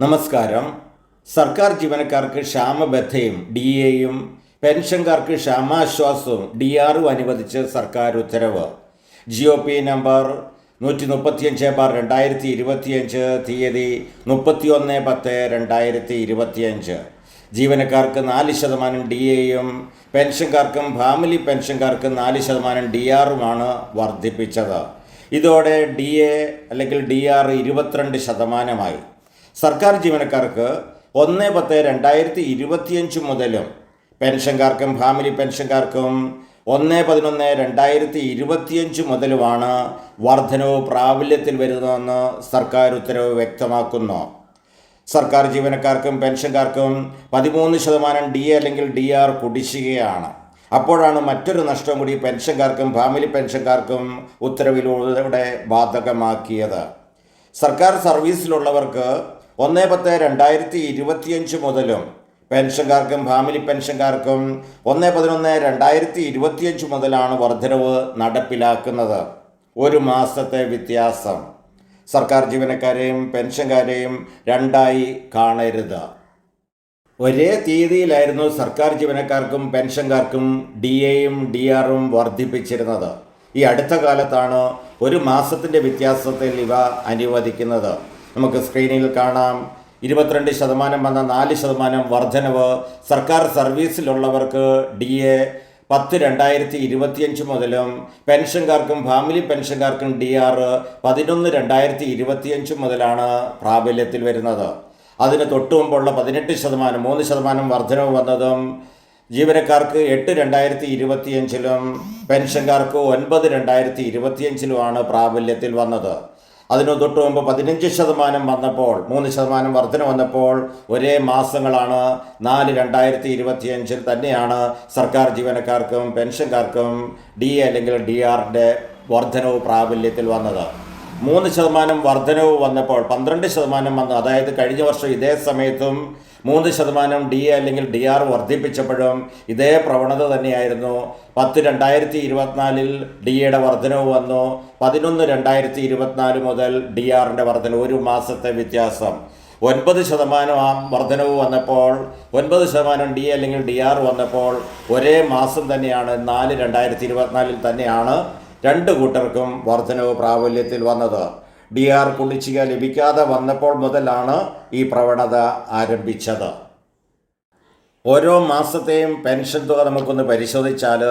നമസ്കാരം. സർക്കാർ ജീവനക്കാർക്ക് ക്ഷാമബദ്ധയും ഡി എയും പെൻഷൻകാർക്ക് ക്ഷാമാശ്വാസവും ഡി ആറും അനുവദിച്ച് സർക്കാർ ഉത്തരവ്. ജി ഒ പി നമ്പർ നൂറ്റി മുപ്പത്തിയഞ്ച് ബാർ രണ്ടായിരത്തി ഇരുപത്തിയഞ്ച് തീയതി മുപ്പത്തിയൊന്ന് പത്ത് രണ്ടായിരത്തി ഇരുപത്തിയഞ്ച് ജീവനക്കാർക്ക് നാല് ശതമാനം ഡി എയും പെൻഷൻകാർക്കും ഫാമിലി പെൻഷൻകാർക്കും നാല് ശതമാനം ഡി ആറുമാണ് വർദ്ധിപ്പിച്ചത്. ഇതോടെ ഡി എ അല്ലെങ്കിൽ ഡി ആർ ഇരുപത്തിരണ്ട് ശതമാനമായി. സർക്കാർ ജീവനക്കാർക്ക് ഒന്ന് പത്ത് രണ്ടായിരത്തി ഇരുപത്തിയഞ്ച് മുതലും പെൻഷൻകാർക്കും ഫാമിലി പെൻഷൻകാർക്കും ഒന്ന് പതിനൊന്ന് രണ്ടായിരത്തി ഇരുപത്തിയഞ്ച് മുതലുമാണ് വർധനവ് പ്രാബല്യത്തിൽ വരുന്നതെന്ന് സർക്കാർ ഉത്തരവ് വ്യക്തമാക്കുന്നു. സർക്കാർ ജീവനക്കാർക്കും പെൻഷൻകാർക്കും പതിമൂന്ന് ശതമാനം ഡി എ അല്ലെങ്കിൽ ഡി ആർ കുടിശ്ശികയാണ്. അപ്പോഴാണ് മറ്റൊരു നഷ്ടം കൂടി പെൻഷൻകാർക്കും ഫാമിലി പെൻഷൻകാർക്കും ഉത്തരവിലൂടെ ബാധകമാക്കിയത്. സർക്കാർ സർവീസിലുള്ളവർക്ക് ഒന്ന് പത്ത് രണ്ടായിരത്തി ഇരുപത്തിയഞ്ച് മുതലും പെൻഷൻകാർക്കും ഫാമിലി പെൻഷൻകാർക്കും ഒന്ന് പതിനൊന്ന് രണ്ടായിരത്തി ഇരുപത്തിയഞ്ച് മുതലാണ് വർധനവ് നടപ്പിലാക്കുന്നത്. ഒരു മാസത്തെ വ്യത്യാസം. സർക്കാർ ജീവനക്കാരെയും പെൻഷൻകാരെയും രണ്ടായി കാണരുത്. ഒരേ തീയതിയിലായിരുന്നു സർക്കാർ ജീവനക്കാർക്കും പെൻഷൻകാർക്കും ഡി എയും ഡി ആറും വർദ്ധിപ്പിച്ചിരുന്നത് ഈ അടുത്ത കാലത്താണ് ഒരു മാസത്തിന്റെ വ്യത്യാസത്തിൽ ഇവ അനുവദിക്കുന്നത്. നമുക്ക് സ്ക്രീനിൽ കാണാം. ഇരുപത്തിരണ്ട് ശതമാനം വന്ന നാല് ശതമാനം വർധനവ്. സർക്കാർ സർവീസിലുള്ളവർക്ക് ഡി എ പത്ത് രണ്ടായിരത്തി ഇരുപത്തിയഞ്ച് മുതലും പെൻഷൻകാർക്കും ഫാമിലി പെൻഷൻകാർക്കും ഡി ആർ പതിനൊന്ന് രണ്ടായിരത്തി ഇരുപത്തിയഞ്ച് മുതലാണ് പ്രാബല്യത്തിൽ വരുന്നത്. അതിന് തൊട്ടു മുമ്പുള്ള പതിനെട്ട് ശതമാനം മൂന്ന് ശതമാനം വർധനവ് വന്നതും ജീവനക്കാർക്ക് എട്ട് രണ്ടായിരത്തി ഇരുപത്തിയഞ്ചിലും പെൻഷൻകാർക്ക് ഒൻപത് രണ്ടായിരത്തി ഇരുപത്തിയഞ്ചിലുമാണ് പ്രാബല്യത്തിൽ വന്നത്. അതിന് തൊട്ട് മുമ്പ് പതിനഞ്ച് ശതമാനം വന്നപ്പോൾ മൂന്ന് ശതമാനം വർധന വന്നപ്പോൾ ഒരേ മാസങ്ങളാണ്. നാല് രണ്ടായിരത്തി ഇരുപത്തിയഞ്ചിൽ തന്നെയാണ് സർക്കാർ ജീവനക്കാർക്കും പെൻഷൻകാർക്കും ഡി അല്ലെങ്കിൽ ഡി ആറിന്റെ വർധനവ് പ്രാബല്യത്തിൽ വന്നത്. മൂന്ന് ശതമാനം വർധനവ് വന്നപ്പോൾ പന്ത്രണ്ട് ശതമാനം വന്ന് അതായത് കഴിഞ്ഞ വർഷം ഇതേ സമയത്തും മൂന്ന് ശതമാനം ഡി അല്ലെങ്കിൽ ഡി ആർ വർദ്ധിപ്പിച്ചപ്പോഴും ഇതേ പ്രവണത തന്നെയായിരുന്നു. പത്ത് രണ്ടായിരത്തി ഇരുപത്തിനാലിൽ ഡി എയുടെ വർധനവ് വന്നു. പതിനൊന്ന് രണ്ടായിരത്തി ഇരുപത്തിനാല് മുതൽ ഡി ആറിന്റെ വർധന ഒരു മാസത്തെ വ്യത്യാസം. ഒൻപത് ശതമാനം ആ വർധനവ് വന്നപ്പോൾ ഒൻപത് ശതമാനം ഡി അല്ലെങ്കിൽ ഡി ആർ വന്നപ്പോൾ ഒരേ മാസം തന്നെയാണ് നാല് രണ്ടായിരത്തി ഇരുപത്തിനാലിൽ തന്നെയാണ് രണ്ട് കൂട്ടർക്കും വർധനവ് പ്രാബല്യത്തിൽ വന്നത്. ഡി ആർ കുടിശ്ശിക ലഭിക്കാതെ വന്നപ്പോൾ മുതലാണ് ഈ പ്രവണത ആരംഭിച്ചത്. ഓരോ മാസത്തെയും പെൻഷൻ തുക നമുക്കൊന്ന് പരിശോധിച്ചാൽ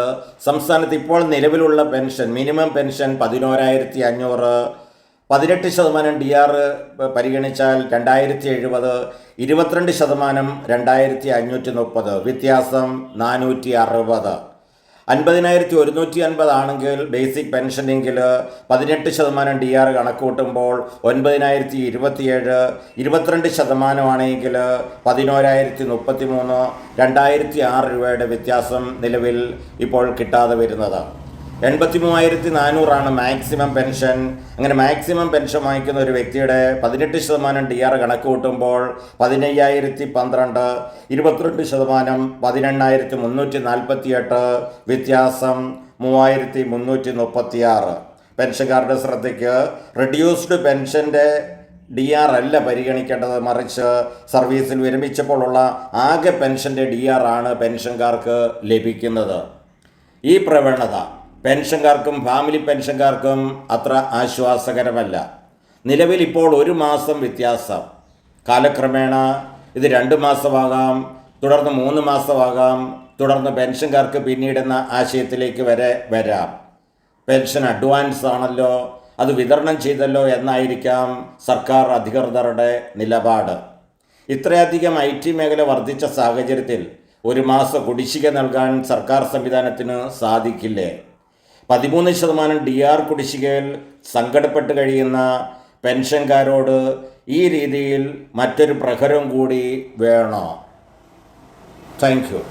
സംസ്ഥാനത്ത് ഇപ്പോൾ നിലവിലുള്ള പെൻഷൻ മിനിമം പെൻഷൻ പതിനോരായിരത്തി അഞ്ഞൂറ് പതിനെട്ട് ശതമാനം ഡി ആർ പരിഗണിച്ചാൽ രണ്ടായിരത്തി എഴുപത് ഇരുപത്തിരണ്ട് ശതമാനം രണ്ടായിരത്തി അഞ്ഞൂറ്റി മുപ്പത് വ്യത്യാസം നാനൂറ്റി അറുപത് അൻപതിനായിരത്തി ഒരുന്നൂറ്റി അൻപത് ആണെങ്കിൽ ബേസിക് പെൻഷനെങ്കിൽ പതിനെട്ട് ശതമാനം ഡി ആർ കണക്ക് കൂട്ടുമ്പോൾ ഒൻപതിനായിരത്തി ഇരുപത്തിയേഴ് ഇരുപത്തിരണ്ട് ശതമാനമാണെങ്കിൽ പതിനോരായിരത്തി മുപ്പത്തി മൂന്ന് രണ്ടായിരത്തി ആറ് രൂപയുടെ വ്യത്യാസം നിലവിൽ ഇപ്പോൾ കിട്ടാതെ വരുന്നത് എൺപത്തി മൂവായിരത്തി നാനൂറാണ് മാക്സിമം പെൻഷൻ. അങ്ങനെ മാക്സിമം പെൻഷൻ വാങ്ങിക്കുന്ന ഒരു വ്യക്തിയുടെ പതിനെട്ട് ശതമാനം ഡി ആർ കണക്ക് കൂട്ടുമ്പോൾ പതിനയ്യായിരത്തി പന്ത്രണ്ട് ഇരുപത്തിരണ്ട് ശതമാനം പതിനെണ്ണായിരത്തി മുന്നൂറ്റി നാൽപ്പത്തിയെട്ട് വ്യത്യാസം മൂവായിരത്തി മുന്നൂറ്റി മുപ്പത്തിയാറ് പെൻഷൻകാരുടെ ശ്രദ്ധയ്ക്ക് റെഡ്യൂസ്ഡ് പെൻഷന്റെ ഡി ആർ അല്ല പരിഗണിക്കേണ്ടത്. മറിച്ച് സർവീസിൽ വിരമിച്ചപ്പോഴുള്ള ആകെ പെൻഷന്റെ ഡി ആർ ആണ് പെൻഷൻകാർക്ക് ലഭിക്കുന്നത്. ഈ പ്രവണത പെൻഷൻകാർക്കും ഫാമിലി പെൻഷൻകാർക്കും അത്ര ആശ്വാസകരമല്ല. നിലവിൽ ഇപ്പോൾ ഒരു മാസം വ്യത്യാസം. കാലക്രമേണ ഇത് രണ്ട് മാസമാകാം തുടർന്ന് മൂന്ന് മാസമാകാം തുടർന്ന് പെൻഷൻകാർക്ക് പിന്നീടെന്ന ആശയത്തിലേക്ക് വരെ വരാം. പെൻഷൻ അഡ്വാൻസ് ആണല്ലോ അത് വിതരണം ചെയ്തല്ലോ എന്നായിരിക്കാം സർക്കാർ അധികൃതരുടെ നിലപാട്. ഇത്രയധികം ഐ ടി മേഖല വർദ്ധിച്ച സാഹചര്യത്തിൽ ഒരു മാസം കുടിശ്ശിക നൽകാൻ സർക്കാർ സംവിധാനത്തിന് സാധിക്കില്ലേ? പതിമൂന്ന് ശതമാനം ഡി ആർ കുടിശ്ശികയിൽ സങ്കടപ്പെട്ട് കഴിയുന്ന പെൻഷൻകാരോട് ഈ രീതിയിൽ മറ്റൊരു പ്രഹരം കൂടി വേണോ? Thank you